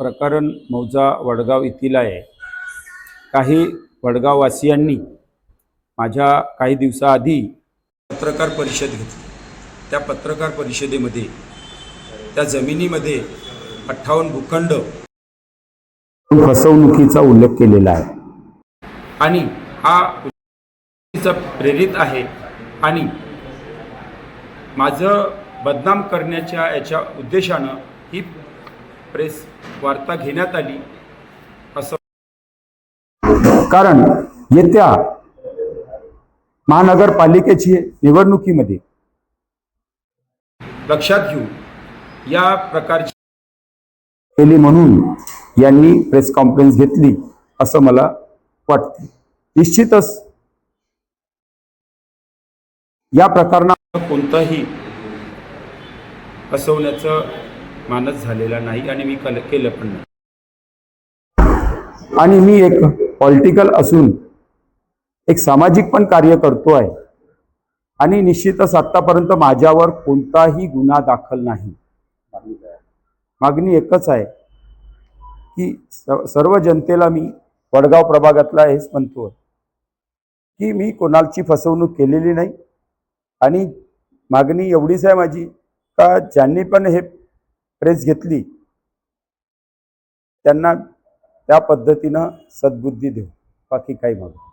प्रकरण मौजा वडगाव येथील आहे. काही वडगाववासियांनी माझ्या काही दिवसाआधी पत्रकार परिषद घेतली. त्या पत्रकार परिषदेमध्ये त्या जमिनीमध्ये अठ्ठावन्न भूखंड फसवणुकीचा उल्लेख केलेला आहे. आणि हा प्रेरित आहे आणि माझं बदनाम करण्याच्या याच्या उद्देशानं ही प्रेस वार्ता घेण्यात आली. असं कारण येत्या महानगरपालिकेची निवडणुकीमध्ये लक्षात घेऊन या प्रकारची केली म्हणून यांनी प्रेस कॉन्फरन्स घेतली असं मला वाटते. निश्चितच या प्रकरणात कोणताही फसवण्याचं मानस झालेला नाही आणि मी कल केलं पण नाही. आणि मी एक पॉलिटिकल असून एक सामाजिक पण कार्य करतो आहे. आणि निश्चितच आत्तापर्यंत माझ्यावर कोणताही गुन्हा दाखल नाही. मागणी एकच आहे की सर्व जनतेला मी वडगाव प्रभागातला हेच म्हणतो की मी कोणाची फसवणूक केलेली नाही. आणि मागणी एवढीच आहे माझी का ज्यांनी पण हे प्रेस घेतली त्यांना त्या पद्धतीनं सद्बुद्धी देऊ बाकी काही मागू.